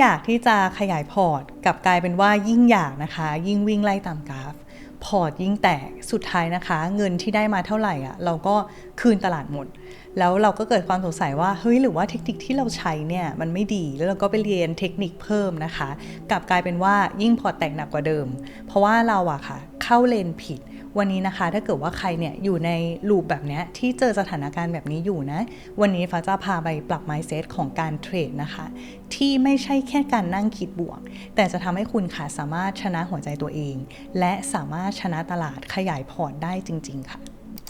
อยากที่จะขยายพอร์ตกับกลายเป็นว่ายิ่งอยากนะคะ ยิ่งวิ่งไล่ตามกราฟ พอร์ตยิ่งแตกสุดท้ายนะคะ เงินที่ได้มาเท่าไหร่อะเราก็คืนตลาดหมด แล้วเราก็เกิดความสงสัยว่าเฮ้ยหรือว่าเทคนิคที่เราใช้เนี่ยมันไม่ดีแล้วเราก็ไปเรียนเทคนิคเพิ่มนะคะกลับกลายเป็นว่ายิ่งพอร์ตแตกหนักกว่าเดิม เพราะว่าเราอะค่ะ เข้าเลนผิด วันนี้นะคะ ถ้าเกิดว่าใครเนี่ยอยู่ในลูปแบบนี้ที่เจอสถานการณ์แบบนี้อยู่นะ วันนี้ฟ้าจะพาไปปรับ mindset ของการเทรดนะคะ ที่ไม่ใช่แค่การนั่งคิดบวก แต่จะทำให้คุณค่ะสามารถชนะหัวใจตัวเอง และสามารถชนะตลาดขยายพอร์ตได้จริง ๆ ค่ะ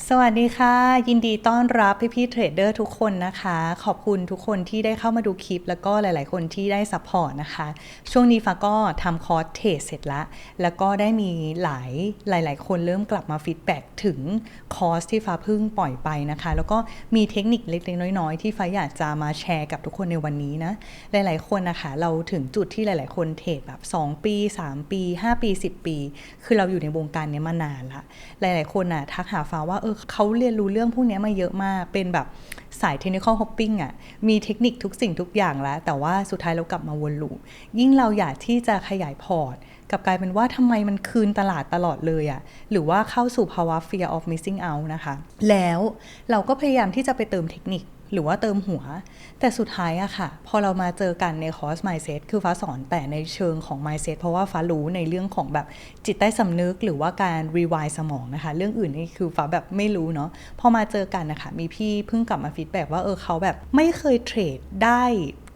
สวัสดีค่ะ ยินดีต้อนรับพี่ๆเทรดเดอร์ทุกคนนะคะ ขอบคุณทุกคนที่ได้เข้ามาดูคลิป แล้วก็หลาย ๆ คนที่ได้ซัพพอร์ตนะคะ ช่วงนี้ฟ้าก็ทำคอร์สเทรดเสร็จละ แล้วก็ได้มีหลายหลาย ๆ คนเริ่มกลับมาฟีดแบ็กถึงคอร์สที่ฟ้าเพิ่งปล่อยไปนะคะ แล้วก็มีเทคนิคเล็ก ๆ น้อย ๆ ที่ฟ้าอยากจะมาแชร์กับทุกคนในวันนี้นะ หลาย ๆ คนนะคะ เราถึงจุดที่หลาย ๆ คนเทรดแบบ 2 ปี 3 ปี 5 ปี 10 ปี คือเราอยู่ในวงการนี้มานานละ หลาย ๆ คนน่ะทักหาฟ้าว่าว่าเออเขาเรียนรู้เรื่องพวกนี้มาเยอะมาก เป็นแบบสายเทคนิคอลฮอปปิ้งอะ มีเทคนิคทุกสิ่งทุกอย่างแล้ว แต่ว่าสุดท้ายเรากลับมาวนลูปยิ่งเราอยากที่จะขยายพอร์ตกับกลายเป็นว่าทำไมมันคืนตลาดตลอดเลยอะหรือว่าเข้าสู่ภาวะ fear of missing out นะคะ แล้วเราก็พยายามที่จะไปเติมเทคนิค หรือว่าเติมหัว แต่สุดท้ายอะค่ะ พอเรามาเจอกันในคอร์ส mindset คือฟ้าสอนแต่ในเชิงของ mindset เพราะว่าฟ้ารู้ในเรื่องของแบบจิตใต้สำนึกหรือว่าการ rewind สมองนะคะ เรื่องอื่นนี่คือฟ้าแบบไม่รู้เนาะพอมาเจอกันนะคะ มีพี่เพิ่งกลับมาฟีดแบ็ว่าเออเขาแบบไม่เคยเทรดได้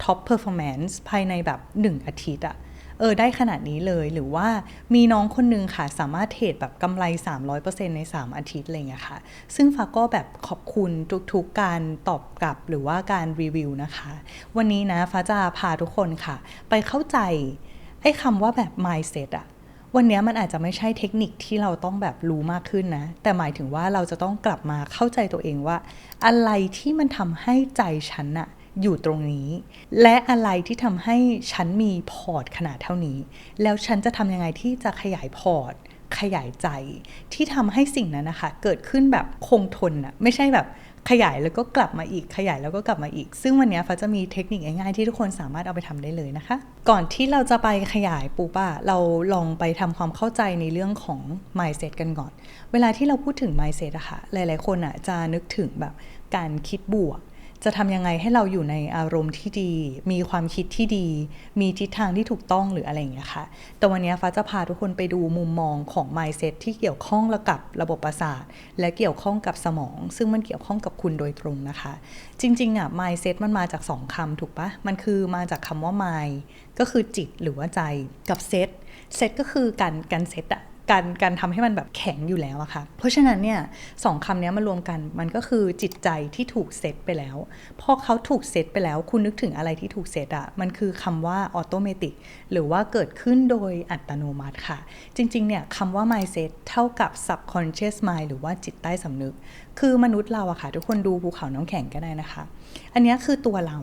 top performance ภายในแบบ 1 อาทิตย์อะ เออได้ขนาดนี้เลยหรือว่ามีน้องคนนึงค่ะ สามารถเทรดแบบกำไร 300%ใน 3 อาทิตย์อะไรเงี้ยค่ะ ซึ่งฟ้าก็แบบขอบคุณทุกๆการตอบกลับหรือว่าการรีวิวนะคะ วันนี้นะฟ้าจะพาทุกคนค่ะ ไปเข้าใจไอ้คำว่าแบบ mindset อะวันนี้มันอาจจะไม่ใช่เทคนิคที่เราต้องแบบรู้มากขึ้นนะ แต่หมายถึงว่าเราจะต้องกลับมาเข้าใจตัวเองว่า อะไรที่มันทำให้ใจฉันอะ อยู่ตรงนี้ และอะไรที่ทำให้ฉันมีพอร์ตขนาดเท่านี้ แล้วฉันจะทำยังไงที่จะขยายพอร์ต ขยายใจที่ทำให้สิ่งนั้นนะคะ เกิดขึ้นแบบคงทนอะไม่ใช่แบบขยายแล้วก็กลับมาอีกขยายแล้วก็กลับมาอีก ซึ่งวันนี้ฟ้าจะมีเทคนิคง่ายๆที่ทุกคนสามารถเอาไปทำได้เลยนะคะ ก่อนที่เราจะไปขยายปูป้าเราลองไปทำความเข้าใจในเรื่องของ mindset กันก่อน เวลาที่เราพูดถึง mindset อะค่ะหลายๆคนอะจะนึกถึงแบบการคิดบวก จะทำยังไงให้เราอยู่ในอารมณ์ที่ดี มีความคิดที่ดี มีทิศทางที่ถูกต้องหรืออะไรอย่างเงี้ยค่ะ แต่วันนี้ฟ้าจะพาทุกคนไปดูมุมมองของ mindset ที่เกี่ยวข้องกับระบบประสาท และเกี่ยวข้องกับสมอง ซึ่งมันเกี่ยวข้องกับคุณโดยตรงนะคะ จริงๆอะ mindset มันมาจากสองคำถูกปะมันคือมาจากคำว่า mind ก็คือจิตหรือว่าใจกับ set set ก็คือการการเซตอะ การการทำให้มันแบบแข็งอยู่แล้วอะค่ะ เพราะฉะนั้นเนี่ยสองคำนี้มารวมกันมันก็คือจิตใจที่ถูกเซตไปแล้ว พอเขาถูกเซตไปแล้ว คุณนึกถึงอะไรที่ถูกเซตอะมันคือคำว่าออโตเมติกหรือว่าเกิดขึ้นโดยอัตโนมัติค่ะ จริงๆเนี่ยคำว่า mindset เท่ากับ subconscious mind หรือว่าจิตใต้สำนึก คือมนุษย์เราอะค่ะ ทุกคนดูภูเขาน้ำแข็งก็ได้นะคะ อันนี้คือตัวเรา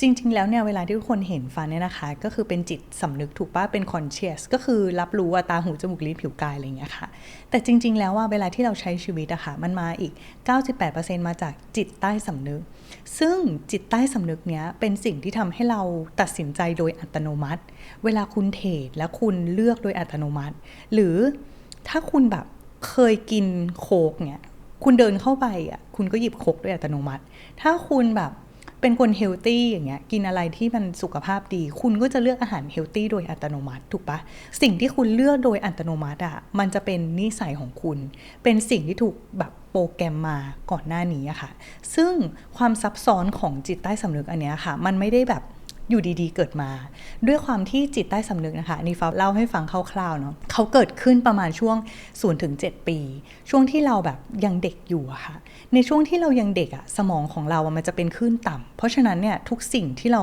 จริง ๆ แล้วเนี่ยเวลาที่ทุกคนเห็นฟันเนี่ยนะคะ ก็คือเป็นจิตสำนึกถูกป่ะเป็น conscious ก็คือรับรู้ว่าตาหูจมูกลิ้นผิวกายอะไรอย่างเงี้ยค่ะ แต่จริง ๆ แล้วว่าเวลาที่เราใช้ชีวิตอะค่ะมันมาอีก 98%มาจากจิตใต้สำนึก ซึ่งจิตใต้สำนึกเนี้ยเป็นสิ่งที่ทำให้เราตัดสินใจโดยอัตโนมัติ เวลาคุณเทรดและคุณเลือกโดยอัตโนมัติ หรือถ้าคุณแบบเคยกินโคกเนี่ย คุณเดินเข้าไปอะคุณก็หยิบคกโดยอัตโนมัติ ถ้าคุณแบบเป็นคนเฮลตี้อย่างเงี้ยกินอะไรที่มันสุขภาพดี คุณก็จะเลือกอาหารเฮลตี้โดยอัตโนมัติถูกปะสิ่งที่คุณเลือกโดยอัตโนมัติอะมันจะเป็นนิสัยของคุณ เป็นสิ่งที่ถูกแบบโปรแกรมมาก่อนหน้านี้อะค่ะ ซึ่งความซับซ้อนของจิตใต้สำนึกอันเนี้ยค่ะ มันไม่ได้แบบ อยู่ดีๆ เกิดมา ด้วยความที่จิตใต้สำนึกนะคะนี่ฟ้าเล่าให้ฟังคร่าวๆเนาะเขาเกิดขึ้นประมาณช่วง0ถึง7ปี ช่วงที่เราแบบยังเด็กอยู่อะค่ะ ในช่วงที่เรายังเด็กอะสมองของเราอะมันจะเป็นคลื่นต่ำเพราะฉะนั้นเนี่ยทุกสิ่งที่เรา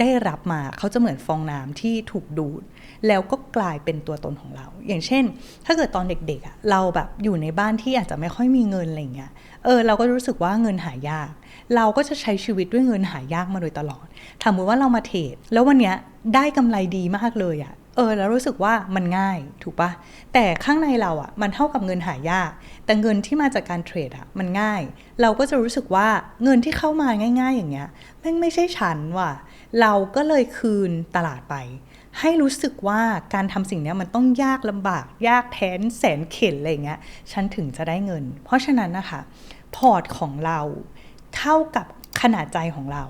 ได้รับมาเขาจะเหมือนฟองน้ำที่ถูกดูด แล้วก็กลายเป็นตัวตนของเรา อย่างเช่น ถ้าเกิดตอนเด็กๆอะเราแบบอยู่ในบ้านที่อาจจะไม่ค่อยมีเงินอะไรเงี้ยเออเราก็รู้สึกว่าเงินหายาก เราก็จะใช้ชีวิตด้วยเงินหายากมาโดยตลอดถามว่าเรามาเทรดแล้ววันเนี้ยได้กำไรดีมากเลยอะเออแล้วรู้สึกว่ามันง่ายถูกปะแต่ข้างในเราอะมันเท่ากับเงินหายาก แต่เงินที่มาจากการเทรดอะมันง่าย เราก็จะรู้สึกว่าเงินที่เข้ามาง่าย ๆ อย่างเงี้ยแม่งไม่ใช่ฉันว่ะเราก็เลยคืนตลาดไป ให้รู้สึกว่าการทำสิ่งนี้มันต้องยากลำบาก ยากแทนแสนเข็นอะไรเงี้ยฉันถึงจะได้เงิน เพราะฉะนั้นนะคะพอร์ตของเรา เท่ากับขนาดใจของเรา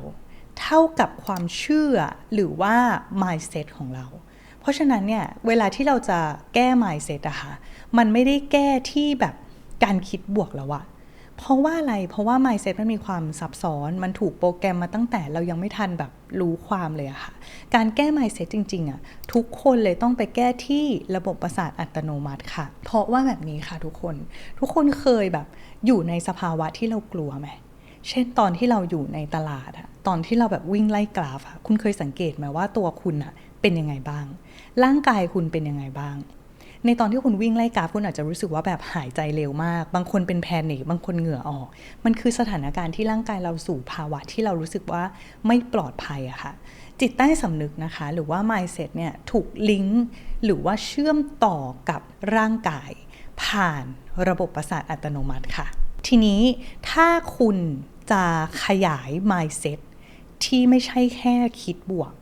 เท่ากับความเชื่อหรือว่า mindset ของเรา เพราะฉะนั้นเนี่ยเวลาที่เราจะแก้ mindset อะค่ะมันไม่ได้แก้ที่แบบการคิดบวกแล้วอะเพราะว่าอะไร เพราะว่า mindset มันมีความซับซ้อน มันถูกโปรแกรมมาตั้งแต่เรายังไม่ทันแบบรู้ความเลยอะค่ะ การแก้ mindset จริง ๆอะทุกคนเลยต้องไปแก้ที่ระบบประสาทอัตโนมัติค่ะ เพราะว่าแบบนี้ค่ะทุกคน ทุกคนเคยแบบอยู่ในสภาวะที่เรากลัวไหม เช่นตอนที่เราอยู่ในตลาดอะตอนที่เราแบบวิ่งไล่กราฟอะคุณเคยสังเกตไหมว่าตัวคุณอะเป็นยังไงบ้าง ร่างกายคุณเป็นยังไงบ้าง ในตอนที่คุณวิ่งไล่กราฟคุณอาจจะรู้สึกว่าแบบหายใจเร็วมาก บางคนเป็นแพนิคบางคนเหงื่อออก มันคือสถานการณ์ที่ร่างกายเราสู่ภาวะที่เรารู้สึกว่าไม่ปลอดภัยอะค่ะจิตใต้สำนึกนะคะ หรือว่า mindset เนี่ยถูกลิงก์หรือว่าเชื่อมต่อกับร่างกาย ผ่านระบบประสาทอัตโนมัติค่ะ ทีนี้ถ้าคุณ จะขยาย mindset ที่ไม่ใช่แค่คิดบวก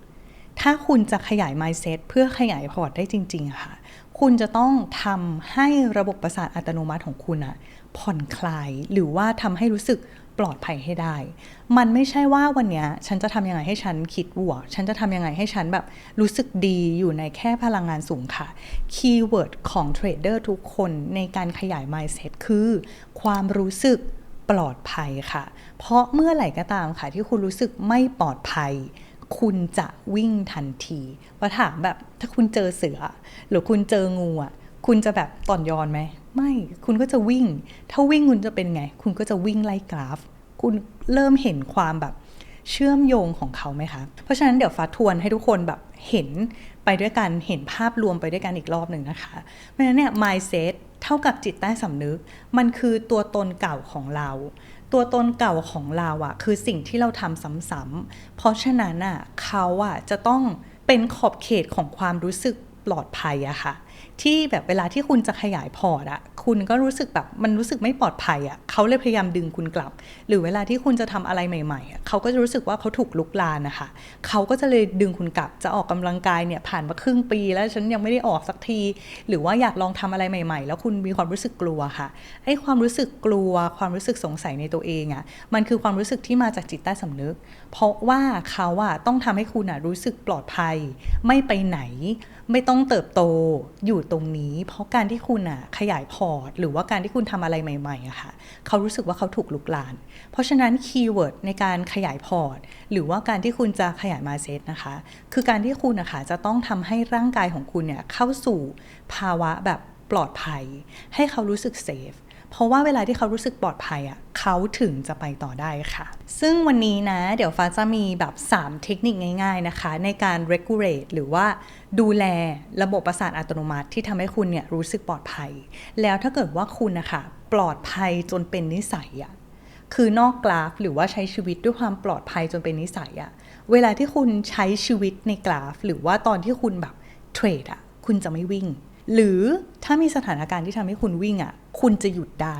ถ้าคุณจะขยาย mindset เพื่อขยายพอร์ตได้จริง ๆ ค่ะ คุณจะต้องทำให้ระบบประสาทอัตโนมัติของคุณอะผ่อนคลายหรือว่าทำให้รู้สึกปลอดภัยให้ได้ มันไม่ใช่ว่าวันเนี้ยฉันจะทำยังไงให้ฉันคิดบวก ฉันจะทำยังไงให้ฉันแบบรู้สึกดีอยู่ในแค่พลังงานสูงค่ะ คีย์เวิร์ดของเทรดเดอร์ทุกคนในการขยาย mindset คือ ความรู้สึก ปลอดภัยค่ะ เพราะเมื่อไหร่ก็ตามค่ะ ที่คุณรู้สึกไม่ปลอดภัย คุณจะวิ่งทันทีพอถามแบบถ้าคุณเจอเสือ หรือคุณเจองูอะคุณจะแบบต่อนยอนไหม ไม่ คุณก็จะวิ่ง ถ้าวิ่งคุณจะเป็นไง คุณก็จะวิ่งไล่กราฟ คุณเริ่มเห็นความแบบเชื่อมโยงของเขาไหมคะ เพราะฉะนั้นเดี๋ยวฟ้าทวนให้ทุกคนแบบเห็นไปด้วยกัน เห็นภาพรวมไปด้วยกันอีกรอบหนึ่งนะคะ เพราะฉะนั้นเนี่ย mindset เท่ากับจิตใต้สำนึก มันคือตัวตนเก่าของเรา ตัวตนเก่าของเราอะคือสิ่งที่เราทำซ้ำๆเพราะฉะนั้นอะเขาอะจะต้องเป็นขอบเขตของความรู้สึกปลอดภัยอะค่ะ ที่แบบเวลาที่คุณจะขยายพอร์ตอะคุณก็รู้สึกแบบมันรู้สึกไม่ปลอดภัยอะเขาเลยพยายามดึงคุณกลับ หรือเวลาที่คุณจะทำอะไรใหม่ๆอะเขาก็จะรู้สึกว่าเขาถูกลุกลานนะคะเขาก็จะเลยดึงคุณกลับจะออกกำลังกายเนี่ยผ่านมาครึ่งปี แล้วฉันยังไม่ได้ออกสักที หรือว่าอยากลองทำอะไรใหม่ ๆ แล้วคุณมีความรู้สึกกลัวค่ะไอ้ความรู้สึกกลัว ความรู้สึกสงสัยในตัวเองอะมันคือความรู้สึกที่มาจากจิตใต้สำนึก เพราะว่าเขาอะต้องทำให้คุณอะรู้สึกปลอดภัย ไม่ไปไหน ไม่ต้องเติบโตอยู่ตรงนี้ เพราะการที่คุณอะขยายพอร์ต หรือว่าการที่คุณทำอะไรใหม่ๆอะค่ะเขารู้สึกว่าเขาถูกลุกลาน เพราะฉะนั้นคีย์เวิร์ดในการขยายพอร์ต หรือว่าการที่คุณจะขยายมาเซตนะคะ คือการที่คุณนะคะจะต้องทำให้ร่างกายของคุณเนี่ยเข้าสู่ภาวะแบบปลอดภัย ให้เขารู้สึกเซฟ เพราะว่าเวลาที่เขารู้สึกปลอดภัยอะเขาถึงจะไปต่อได้ค่ะ ซึ่งวันนี้นะ เดี๋ยวฟ้าจะมีแบบ 3 เทคนิคง่าย ๆนะคะ ในการ regulate หรือว่าดูแลระบบประสาทอัตโนมัติที่ทำให้คุณเนี่ยรู้สึกปลอดภัย แล้วถ้าเกิดว่าคุณนะคะปลอดภัยจนเป็นนิสัยอะคือนอกกราฟหรือว่าใช้ชีวิตด้วยความปลอดภัยจนเป็นนิสัยอะเวลาที่คุณใช้ชีวิตในกราฟ หรือว่าตอนที่คุณแบบเทรดอะคุณจะไม่วิ่ง หรือถ้ามีสถานการณ์ที่ทำให้คุณวิ่งอะคุณจะหยุดได้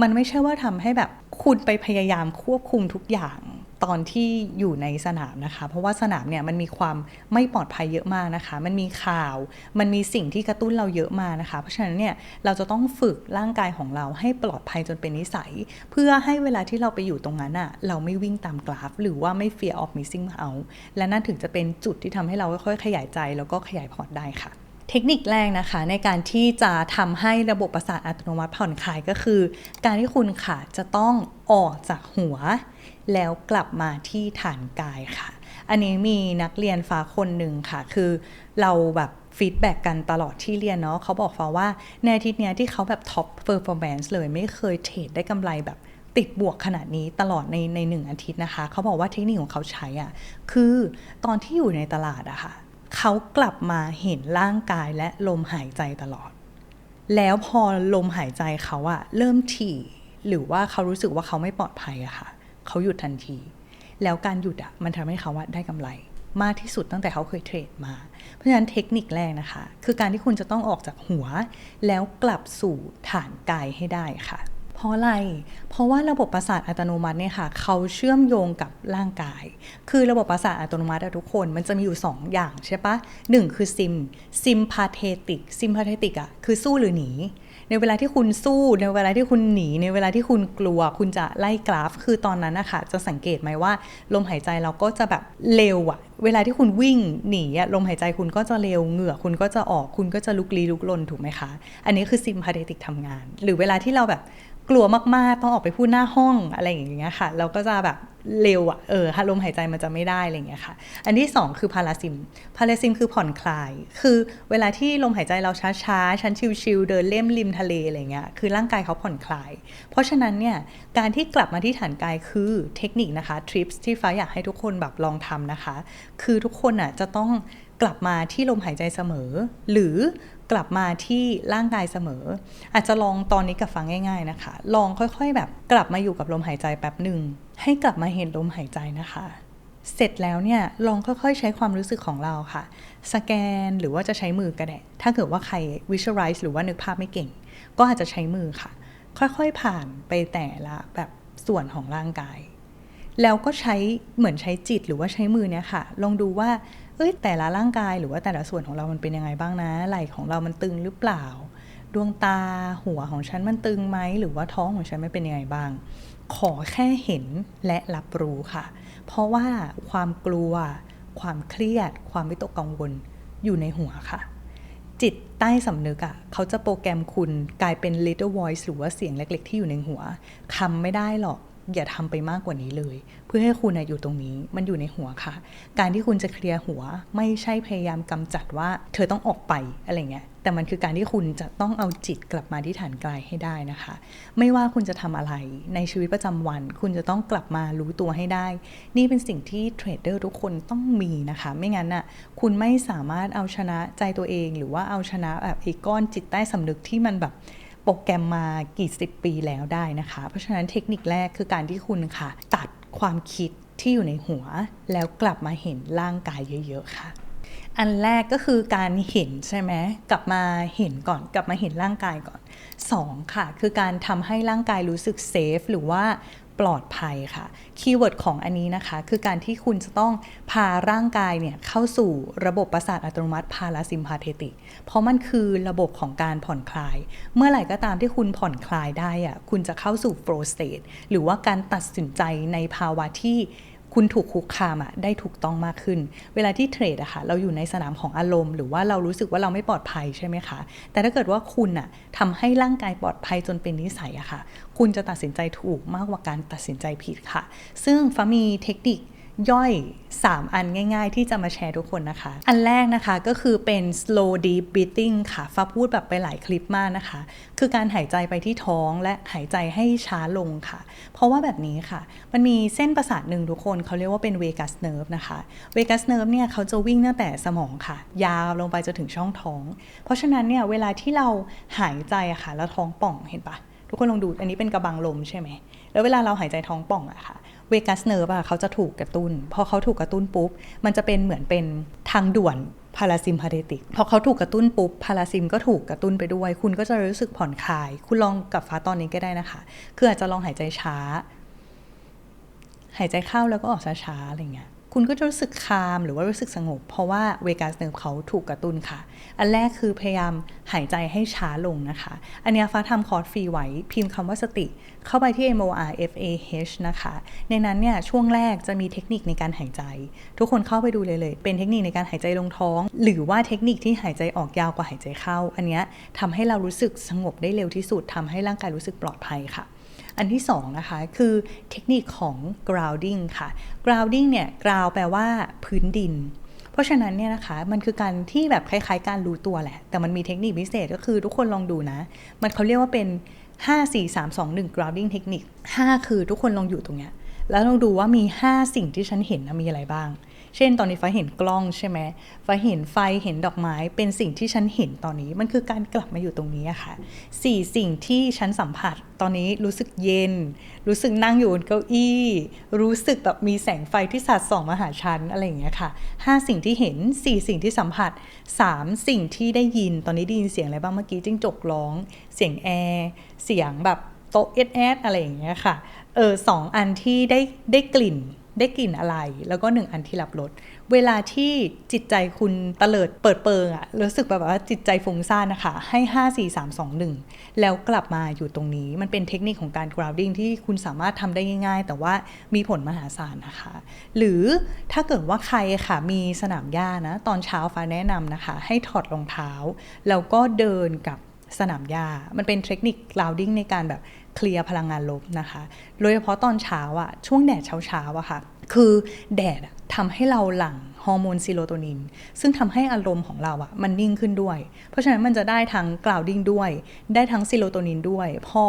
มันไม่ใช่ว่าทำให้แบบคุณไปพยายามควบคุมทุกอย่างตอนที่อยู่ในสนามนะคะ เพราะว่าสนามเนี่ยมันมีความไม่ปลอดภัยเยอะมากนะคะ มันมีข่าว มันมีสิ่งที่กระตุ้นเราเยอะมากนะคะ เพราะฉะนั้นเนี่ยเราจะต้องฝึกร่างกายของเราให้ปลอดภัยจนเป็นนิสัย เพื่อให้เวลาที่เราไปอยู่ตรงนั้นอะเราไม่วิ่งตามกราฟ หรือว่าไม่ fear of missing out และนั่นถึงจะเป็นจุดที่ทำให้เราค่อยๆขยายใจแล้วก็ขยายพอร์ตได้ค่ะ เทคนิคแรกนะคะในการที่จะทำให้ระบบประสาทอัตโนมัติผ่อนคลายก็คือ การที่คุณค่ะจะต้องออกจากหัว แล้วกลับมาที่ฐานกายค่ะ อันนี้มีนักเรียนฟ้าคนหนึ่งค่ะ คือเราแบบฟีดแบ็กกันตลอดที่เรียนเนาะเขาบอกฟ้าว่าในอาทิตย์เนี้ยที่เขาแบบท็อปเ e อร์ฟอร์แมนซ์เลยไม่เคยเทรดได้กำไรแบบติดบวกขนาดนี้ตลอดในในหนึ่งอาทิตย์นะคะ เขาบอกว่าเทคนิคของเขาใช้อะ่ะคือตอนที่อยู่ในตลาดอะค่ะ เขากลับมาเห็นร่างกายและลมหายใจตลอด แล้วพอลมหายใจเขาอะเริ่มถี่ หรือว่าเขารู้สึกว่าเขาไม่ปลอดภัยอะค่ะ เขาหยุดทันที แล้วการหยุดอะมันทำให้เขาว่าได้กำไร มากที่สุดตั้งแต่เขาเคยเทรดมา เพราะฉะนั้นเทคนิคแรกนะคะ คือการที่คุณจะต้องออกจากหัว แล้วกลับสู่ฐานกายให้ได้ค่ะ เพราะอะไร เพราะว่าระบบประสาทอัตโนมัติเนี่ยค่ะเขาเชื่อมโยงกับร่างกาย คือระบบประสาทอัตโนมัติทุกคนมันจะมีอยู่ 2 อย่างใช่ปะหนึ่งคือซิมซิมพาเทติกซิมพาเทติกอะคือสู้หรือหนีในเวลาที่คุณสู้ในเวลาที่คุณหนี ในเวลาที่คุณกลัว คุณจะไล่กราฟ คือตอนนั้นนะคะจะสังเกตไหมว่า ลมหายใจเราก็จะแบบเร็วอะเวลาที่คุณวิ่งหนีอะลมหายใจคุณก็จะเร็วเหงื่อ คุณก็จะออกคุณก็จะลุกลี้ลุกลนถูกไหมคะ อันนี้คือซิมพาเทติกทำงาน หรือเวลาที่เราแบบ กลัวมากๆ ต้องออกไปพูดหน้าห้องอะไรอย่างเงี้ยค่ะ เราก็จะแบบเร็วอะเออลมหายใจมันจะไม่ได้อะไรอย่างเงี้ยค่ะ อันที่ 2 คือพาราซิม พาราซิมคือผ่อนคลาย คือเวลาที่ลมหายใจเราช้าๆ ชั้นชิวๆเดินเล่มริมทะเลอะไรเงี้ย คือร่างกายเขาผ่อนคลาย เพราะฉะนั้นเนี่ย การที่กลับมาที่ฐานกายคือเทคนิคนะคะ ทริปที่ฟ้าอยากให้ทุกคนแบบลองทำนะคะ คือทุกคนอะจะต้องกลับมาที่ลมหายใจเสมอ หรือ กลับมาที่ร่างกายเสมอ อาจจะลองตอนนี้กับฟังง่าย ๆนะคะ ลองค่อยๆแบบกลับมาอยู่กับลมหายใจแป๊บหนึ่งให้กลับมาเห็นลมหายใจนะคะ เสร็จแล้วเนี่ยลองค่อยๆใช้ความรู้สึกของเราค่ะ สแกนหรือว่าจะใช้มือก็ได้ถ้าเกิดว่าใคร visualize หรือว่านึกภาพไม่เก่ง ก็อาจจะใช้มือค่ะ ค่อยๆผ่านไปแต่ละแบบส่วนของร่างกาย แล้วก็ใช้เหมือนใช้จิตหรือว่าใช้มือเนี่ยค่ะ ลองดูว่าเอ้ยแต่ละร่างกายหรือว่าแต่ละส่วนของเรามันเป็นยังไงบ้างนะไหล่ของเรามันตึงหรือเปล่า ดวงตาหัวของฉันมันตึงไหมหรือว่าท้องของฉันไม่เป็นยังไงบ้าง ขอแค่เห็นและรับรู้ค่ะ เพราะว่าความกลัว ความเครียด ความวิตกกังวลอยู่ในหัวค่ะ จิตใต้สำนึกอะ่ะเขาจะโปรแกรมคุณกลายเป็น little voice หรือว่าเสียงเล็ก ๆ ที่อยู่ในหัวคำไม่ได้หรอก อย่าทำไปมากกว่านี้เลย เพื่อให้คุณอยู่ตรงนี้มันอยู่ในหัวค่ะ การที่คุณจะเคลียร์หัว ไม่ใช่พยายามกำจัดว่า เธอต้องออกไปอะไรเงี้ยแต่มันคือการที่คุณจะต้องเอาจิตกลับมาที่ฐานกายให้ได้นะคะ ไม่ว่าคุณจะทำอะไรในชีวิตประจำวัน คุณจะต้องกลับมารู้ตัวให้ได้ นี่เป็นสิ่งที่เทรดเดอร์ทุกคนต้องมีนะคะ ไม่งั้นน่ะคุณไม่สามารถเอาชนะใจตัวเอง หรือว่าเอาชนะแบบไอ้ก้อนจิตใต้สำนึกที่มันแบบ โปรแกรมมากี่สิบปีแล้วได้นะคะ เพราะฉะนั้นเทคนิคแรกคือการที่คุณค่ะ ตัดความคิดที่อยู่ในหัว แล้วกลับมาเห็นร่างกายเยอะ ๆ ค่ะ อันแรกก็คือการเห็นใช่ไหมกลับมาเห็นก่อน กลับมาเห็นร่างกายก่อน 2ค่ะ คือการทำให้ร่างกายรู้สึกเซฟหรือว่าปลอดภัยค่ะ คีย์เวิร์ดของอันนี้นะคะ คือการที่คุณจะต้องพาร่างกายเนี่ยเข้าสู่ระบบประสาทอัตโนมัติพาราซิมพาเทติก เพราะมันคือระบบของการผ่อนคลาย เมื่อไหร่ก็ตามที่คุณผ่อนคลายได้อะคุณจะเข้าสู่โฟลสเตทหรือว่าการตัดสินใจในภาวะที่ คุณถูกคุกคามอะได้ถูกต้องมากขึ้น เวลาที่เทรดอะค่ะเราอยู่ในสนามของอารมณ์ หรือว่าเรารู้สึกว่าเราไม่ปลอดภัยใช่ไหมคะ แต่ถ้าเกิดว่าคุณอะทำให้ร่างกายปลอดภัยจนเป็นนิสัยอะค่ะ คุณจะตัดสินใจถูกมากกว่าการตัดสินใจผิดค่ะ ซึ่งฟ้ามีเทคนิค ย่อย 3 อันง่าย ๆ ที่จะมาแชร์ทุกคนนะคะ อันแรกนะคะก็คือเป็น slow deep breathing ค่ะฟ้าพูดแบบไปหลายคลิปมากนะคะ คือการหายใจไปที่ท้องและหายใจให้ช้าลงค่ะ เพราะว่าแบบนี้ค่ะ มันมีเส้นประสาทหนึ่งทุกคนเขาเรียกว่าเป็น vagus nerve นะคะ vagus nerve เนี่ยเขาจะวิ่งตั้งแต่สมองค่ะ ยาวลงไปจนถึงช่องท้อง เพราะฉะนั้นเนี่ยเวลาที่เราหายใจอะค่ะแล้วท้องป่องเห็นปะทุกคนลองดู อันนี้เป็นกระบังลมใช่ไหม แล้วเวลาเราหายใจท้องป่องอะค่ะ เวกัสเนิร์ฟอะเขาจะถูกกระตุน้น พอเขาถูกกระตุ้นปุ๊บ มันจะเป็นเหมือนเป็นทางด่วนพาราซิมพาเรติก พอเขาถูกกระตุ้นปุ๊บพาราซิมก็ถูกกระตุ้นไปด้วย คุณก็จะรู้สึกผ่อนคลาย คุณลองกับฟ้าตอนนี้ก็ได้นะคะ คืออาจจะลองหายใจช้า หายใจเข้าแล้วก็ออกช้าๆอะไรเงี้ย คุณก็จะรู้สึกคามหรือว่ารู้สึกสงบ เพราะว่าเวกัสเนิร์ฟเขาถูกกระตุ้นค่ะ อันแรกคือพยายามหายใจให้ช้าลงนะคะ อันนี้ฟ้าทำคอร์สฟรีไว้ พิมพ์คำว่าสติ เข้าไปที่ M O R F A H นะคะ ในนั้นเนี่ยช่วงแรกจะมีเทคนิคในการหายใจ ทุกคนเข้าไปดูเลยเลย เป็นเทคนิคในการหายใจลงท้อง หรือว่าเทคนิคที่หายใจออกยาวกว่าหายใจเข้า อันนี้ทำให้เรารู้สึกสงบได้เร็วที่สุดทำให้ร่างกายรู้สึกปลอดภัยค่ะ อันที่สองนะคะคือเทคนิคของ grounding ค่ะ grounding เนี่ย ground แปลว่าพื้นดิน เพราะฉะนั้นเนี่ยนะคะมันคือการที่แบบคล้ายๆ การรู้ตัวแหละ แต่มันมีเทคนิคพิเศษก็คือทุกคนลองดูนะ มันเขาเรียกว่าเป็น 5 4 3 2 1 grounding เทคนิค5คือทุกคนลองอยู่ตรงเนี้ยแล้วลองดูว่ามี 5 สิ่งที่ฉันเห็นมีอะไรบ้าง เช่นตอนนี้ฟ้าเห็นกล้องใช่ไหมฟ้าเห็นไฟเห็นดอกไม้ เป็นสิ่งที่ฉันเห็นตอนนี้มันคือการกลับมาอยู่ตรงนี้อะค่ะสี่สิ่งที่ฉันสัมผัสตอนนี้รู้สึกเย็น รู้สึกนั่งอยู่บนเก้าอี้ รู้สึกแบบมีแสงไฟที่สาดส่องมาหาฉันอะไรอย่างเงี้ยค่ะห้าสิ่งที่เห็นสี่สิ่งที่สัมผัสสามสิ่งที่ได้ยินตอนนี้ได้ยินเสียงอะไรบ้างเมื่อกี้จิ้งจกร้อง เสียงแอร์เสียงแบบโต๊ะเอสเอสอะไรอย่างเงี้ยค่ะ เออสองอันที่ได้ได้กลิ่น ได้กลิ่นอะไร แล้วก็หนึ่งอันที่รับรสเวลาที่จิตใจคุณเตลิดเปิดเปิงอะรู้สึกแบบว่าจิตใจฟุ้งซ่านนะคะ ให้ 5 4 3 2 1 แล้วกลับมาอยู่ตรงนี้ มันเป็นเทคนิคของการ grounding ที่คุณสามารถทำได้ง่าย ๆ แต่ว่ามีผลมหาศาลนะคะ หรือถ้าเกิดว่าใครค่ะมีสนามหญ้านะ ตอนเช้าฟ้าแนะนำนะคะ ให้ถอดรองเท้า แล้วก็เดินกับสนามหญ้า มันเป็นเทคนิค grounding ในการแบบ เคลียร์พลังงานลบนะคะ โดยเฉพาะตอนเช้าอะช่วงแดดเช้าๆอะค่ะ คือแดดทำให้เราหลั่งฮอร์โมนซีโรโทนิน ซึ่งทำให้อารมณ์ของเราอะมันนิ่งขึ้นด้วย เพราะฉะนั้นมันจะได้ทั้งกล่าวดิ้งด้วย ได้ทั้งซีโรโทนินด้วย พอ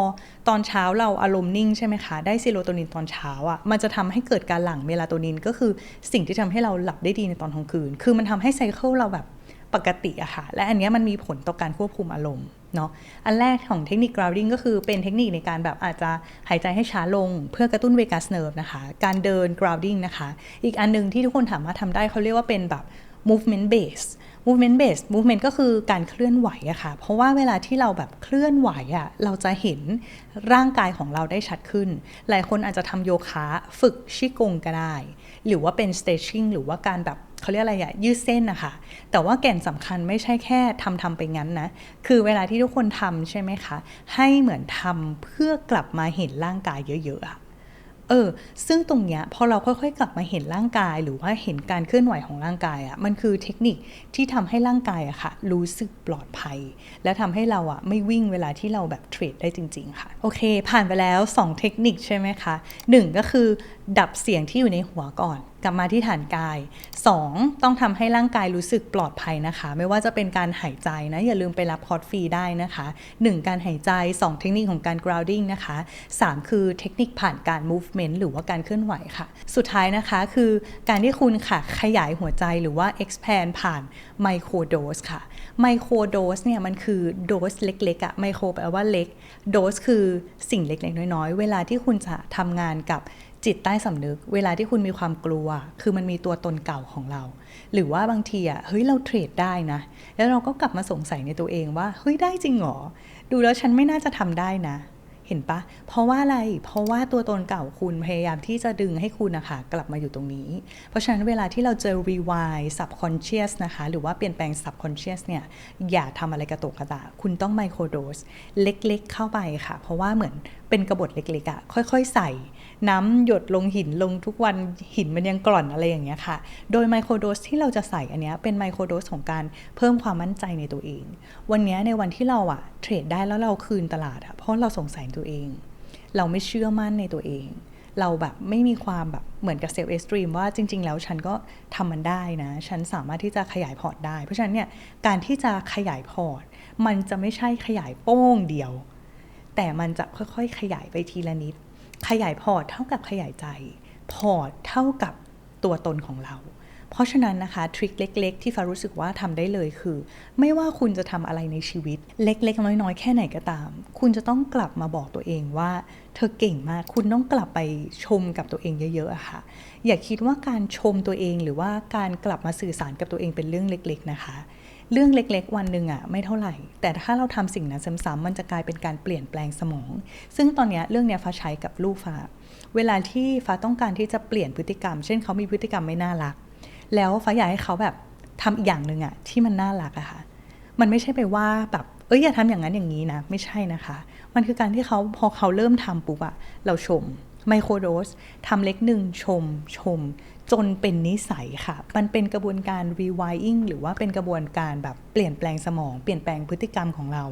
ตอนเช้าเราอารมณ์นิ่งใช่ไหมคะ ได้ซีโรโทนินตอนเช้าอะมันจะทำให้เกิดการหลั่งเมลาโทนิน ก็คือสิ่งที่ทำให้เราหลับได้ดีในตอนกลางคืน คือมันทำให้ไซเคิลเราแบบปกติอะค่ะ และอันนี้มันมีผลต่อการควบคุมอารมณ์ เนาะอันแรกของเทคนิค grounding ก็คือเป็นเทคนิคในการแบบอาจจะหายใจให้ช้าลงเพื่อกระตุ้นเวกัสเนิร์ฟนะคะการเดิน grounding นะคะ อีกอันหนึงที่ทุกคนถามว่าทำได้เขาเรียกว่าเป็นแบบ movement base movement base movement ก็คือการเคลื่อนไหวอะค่ะ เพราะว่าเวลาที่เราแบบเคลื่อนไหวอะเราจะเห็นร่างกายของเราได้ชัดขึ้น หลายคนอาจจะทำโยคะฝึกชิกงก็ได้ หรือว่าเป็น stretching หรือว่าการแบบ เขาเรียกอะไรอะยืดเส้นนะคะแต่ว่าแก่นสำคัญไม่ใช่แค่ทำทำไปงั้นนะ คือเวลาที่ทุกคนทำใช่ไหมคะ ให้เหมือนทำเพื่อกลับมาเห็นร่างกายเยอะๆอะเออ ซึ่งตรงเนี้ยพอเราค่อยๆ กลับมาเห็นร่างกาย หรือว่าเห็นการเคลื่อนไหวของร่างกายอะ่ะ มันคือเทคนิคที่ทำให้ร่างกายอะค่ะ รู้สึกปลอดภัย และทำให้เราอะไม่วิ่งเวลาที่เราแบบเทรดได้จริง ๆ ค่ะ โอเค ผ่านไปแล้ว 2 เทคนิคใช่ไหมคะ 1 ก็คือ ดับเสียงที่อยู่ในหัวก่อน กลับมาที่ฐานกาย 2. ต้องทำให้ร่างกายรู้สึกปลอดภัยนะคะ ไม่ว่าจะเป็นการหายใจนะ อย่าลืมไปรับพอร์ตฟรีได้นะคะ 1. การหายใจ 2. เทคนิคของการ grounding นะคะ 3. คือเทคนิคผ่านการ movement หรือว่าการเคลื่อนไหวค่ะ สุดท้ายนะคะคือการที่คุณค่ะขยายหัวใจหรือว่า expand ผ่าน micro dose ค่ะ micro dose เนี่ยมันคือโดสเล็กๆอะ micro แปลว่าเล็ก dose คือสิ่งเล็กๆ น้อยๆ เวลาที่คุณจะทำงานกับ จิตใต้สำนึก เวลาที่คุณมีความกลัว คือมันมีตัวตนเก่าของเรา หรือว่าบางทีอะเฮ้ยเราเทรดได้นะ แล้วเราก็กลับมาสงสัยในตัวเองว่าเฮ้ยได้จริงเหรอดูแล้วฉันไม่น่าจะทำได้นะ เห็นปะเพราะว่าอะไรเพราะว่าตัวตนเก่าคุณพยายามที่จะดึงให้คุณนะคะกลับมาอยู่ตรงนี้ เพราะฉะนั้นเวลาที่เราเจอ rewind subconscious นะคะ หรือว่าเปลี่ยนแปลง subconscious เนี่ยอย่าทำอะไรกระตุกกระตาคุณต้อง microdose เล็กๆ เข้าไปค่ะ เพราะว่าเหมือนเป็นกระบฏเล็กๆอะ่ะค่อย ๆ ใส่ น้ำหยดลงหินลงทุกวันหินมันยังกร่อนอะไรอย่างเงี้ยค่ะ โดยไมโครโดสที่เราจะใส่อันเนี้ยเป็นไมโครโดสของการเพิ่มความมั่นใจในตัวเอง วันนี้ในวันที่เราอะเทรดได้แล้วเราคืนตลาดอะเพราะเราสงสัยตัวเอง เราไม่เชื่อมั่นในตัวเองเราแบบไม่มีความแบบเหมือนกับเซลล์เอสตรีมว่าจริง ๆ แล้วฉันก็ทำมันได้นะ ฉันสามารถที่จะขยายพอร์ตได้ เพราะฉะนั้นเนี่ยการที่จะขยายพอร์ต มันจะไม่ใช่ขยายโป้งเดียว แต่มันจะค่อยๆ ขยายไปทีละนิด ขยายพอร์ตเท่ากับขยายใจ พอร์ตเท่ากับตัวตนของเรา เพราะฉะนั้นนะคะทริคเล็ก ๆ ที่ฟ้ารู้สึกว่าทำได้เลยคือ ไม่ว่าคุณจะทำอะไรในชีวิต เล็ก ๆ น้อย ๆ แค่ไหนก็ตาม คุณจะต้องกลับมาบอกตัวเองว่า เธอเก่งมากคุณต้องกลับไปชมกับตัวเองเยอะๆอะค่ะ อย่าคิดว่าการชมตัวเองหรือว่าการกลับมาสื่อสารกับตัวเองเป็นเรื่องเล็ก ๆ นะคะเรื่องเล็กๆ วันหนึ่งอะไม่เท่าไหร่ แต่ถ้าเราทำสิ่งนั้นซ้ำๆมันจะกลายเป็นการเปลี่ยนแปลงสมอง ซึ่งตอนนี้เรื่องเนี้ยฟ้าใช้กับลูกฟ้า เวลาที่ฟ้าต้องการที่จะเปลี่ยนพฤติกรรม เช่นเขามีพฤติกรรมไม่น่ารัก แล้วฟ้าอยากให้เขาแบบทำอีกอย่างหนึ่งอะที่มันน่ารักอะค่ะ มันไม่ใช่ไปว่าแบบเอ้ยอย่าทำอย่างนั้นอย่างนี้นะ ไม่ใช่นะคะ มันคือการที่เขาพอเขาเริ่มทำปุ๊บอะเราชมไมโครโดสทำเล็กหนึ่งชมชม จนเป็นนิสัยค่ะ มันเป็นกระบวนการ rewiring หรือว่าเป็นกระบวนการแบบเปลี่ยนแปลงสมอง เปลี่ยนแปลงพฤติกรรมของเรา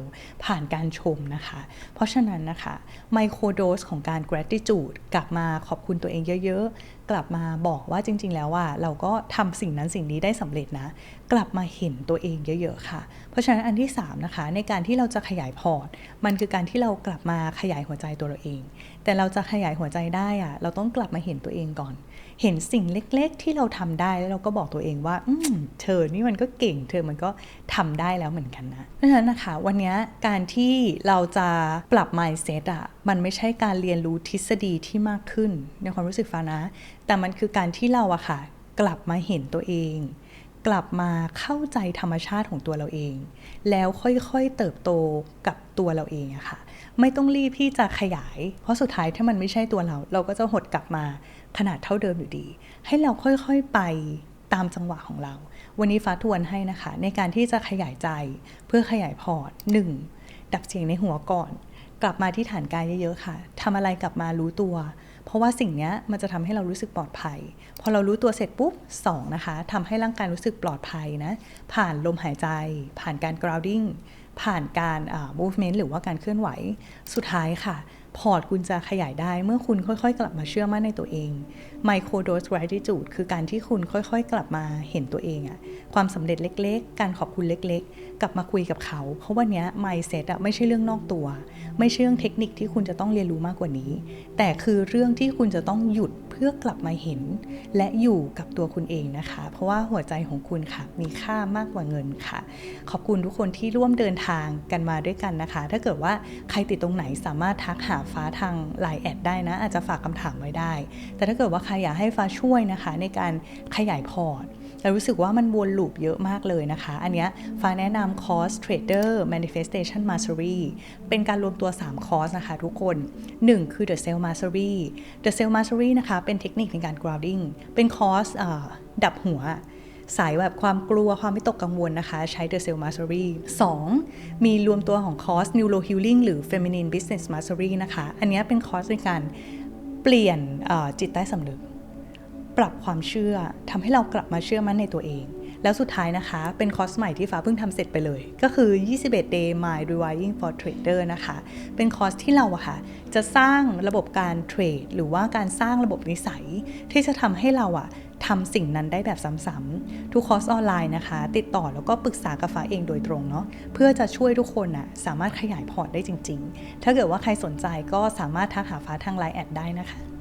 ผ่านการชมนะคะ เพราะฉะนั้นนะคะไมโครโดสของการ gratitude กลับมาขอบคุณตัวเองเยอะๆ กลับมาบอกว่าจริง ๆ แล้วว่าเราก็ทำสิ่งนั้นสิ่งนี้ได้สำเร็จนะ กลับมาเห็นตัวเองเยอะ ๆ ค่ะ เพราะฉะนั้นอันที่ 3 นะคะ ในการที่เราจะขยายพอร์ต มันคือการที่เรากลับมาขยายหัวใจตัวเราเอง แต่เราจะขยายหัวใจได้อะเราต้องกลับมาเห็นตัวเองก่อน เห็นสิ่งเล็ก ๆ ที่เราทำได้แล้วเราก็บอกตัวเองว่า อืมเธอนี่มันก็เก่ง เธอมันก็ทำได้แล้วเหมือนกันนะเพราะฉะนั้นนะคะ วันนี้การที่เราจะปรับ mindset อะมันไม่ใช่การเรียนรู้ทฤษฎีที่มากขึ้นในความรู้สึกฟ้านะ แต่มันคือการที่เราอะค่ะ กลับมาเห็นตัวเอง กลับมาเข้าใจธรรมชาติของตัวเราเอง แล้วค่อยๆเติบโตกับตัวเราเองอะค่ะ ไม่ต้องรีบที่จะขยาย เพราะสุดท้ายถ้ามันไม่ใช่ตัวเรา เราก็จะหดกลับมาขนาดเท่าเดิมอยู่ดี ให้เราค่อยๆไปตามจังหวะของเรา วันนี้ฟ้าทวนให้นะคะ ในการที่จะขยายใจเพื่อขยายพอร์ตหนึ่งดับเสียงในหัวก่อน กลับมาที่ฐานกายเยอะๆค่ะทำอะไรกลับมารู้ตัว เพราะว่าสิ่งนี้มันจะทำให้เรารู้สึกปลอดภัย พอเรารู้ตัวเสร็จปุ๊บสองนะคะทำให้ร่างกายรู้สึกปลอดภัยนะ ผ่านลมหายใจ ผ่านการ grounding ผ่านการ movement หรือว่าการเคลื่อนไหว สุดท้ายค่ะ พอร์ตคุณจะขยายได้เมื่อคุณค่อยๆ กลับมาเชื่อมั่นในตัวเอง micro dose gratitude คือการที่คุณค่อยๆ กลับมาเห็นตัวเองอะความสำเร็จเล็กๆ การขอบคุณเล็กๆ กลับมาคุยกับเขา เพราะวันนี้ mindset อะไม่ใช่เรื่องนอกตัว ไม่ใช่เรื่องเทคนิคที่คุณจะต้องเรียนรู้มากกว่านี้ แต่คือเรื่องที่คุณจะต้องหยุดเพื่อกลับมาเห็น และอยู่กับตัวคุณเองนะคะ เพราะว่าหัวใจของคุณค่ะ มีค่ามากกว่าเงินค่ะ ขอบคุณทุกคนที่ร่วมเดินทางกันมาด้วยกันนะคะ ถ้าเกิดว่าใครติดตรงไหนสามารถทักหาฟ้าทางไลน์แอดได้นะ อาจจะฝากคำถามไว้ได้ แต่ถ้าเกิดว่าใครอยากให้ฟ้าช่วยนะคะ ในการขยายพอร์ต แต่รู้สึกว่ามันวนลูปเยอะมากเลยนะคะ อันเนี้ยฟ้าแนะนำคอร์ส Trader Manifestation Mastery เป็นการรวมตัว 3 คอร์สนะคะทุกคน 1 คือ The Sales Mastery The Sales Mastery นะคะ เป็นเทคนิคในการ grounding เป็นคอร์สดับหัวสายแบบความกลัวความไม่ตกกังวลนะคะ ใช้ The Sales Mastery 2. มีรวมตัวของคอร์ส Neuro Healing หรือ Feminine Business Mastery นะคะ อันนี้เป็นคอร์สในการเปลี่ยนจิตใต้สำนึก ปรับความเชื่อทำให้เรากลับมาเชื่อมั่นในตัวเอง แล้วสุดท้ายนะคะ เป็นคอร์สใหม่ที่ฟ้าเพิ่งทำเสร็จไปเลย ก็คือ 21 day my rewiring for trader นะคะ เป็นคอร์สที่เราอะค่ะ จะสร้างระบบการเทรดหรือว่าการสร้างระบบนิสัย ที่จะทำให้เราอะทำสิ่งนั้นได้แบบซ้ำๆทุกคอร์สออนไลน์นะคะ ติดต่อแล้วก็ปรึกษากับฟ้าเองโดยตรงเนาะเพื่อจะช่วยทุกคนอะสามารถขยายพอร์ตได้จริง ๆ ถ้าเกิดว่าใครสนใจก็สามารถทักหาฟ้าทางไลน์แอดได้นะคะ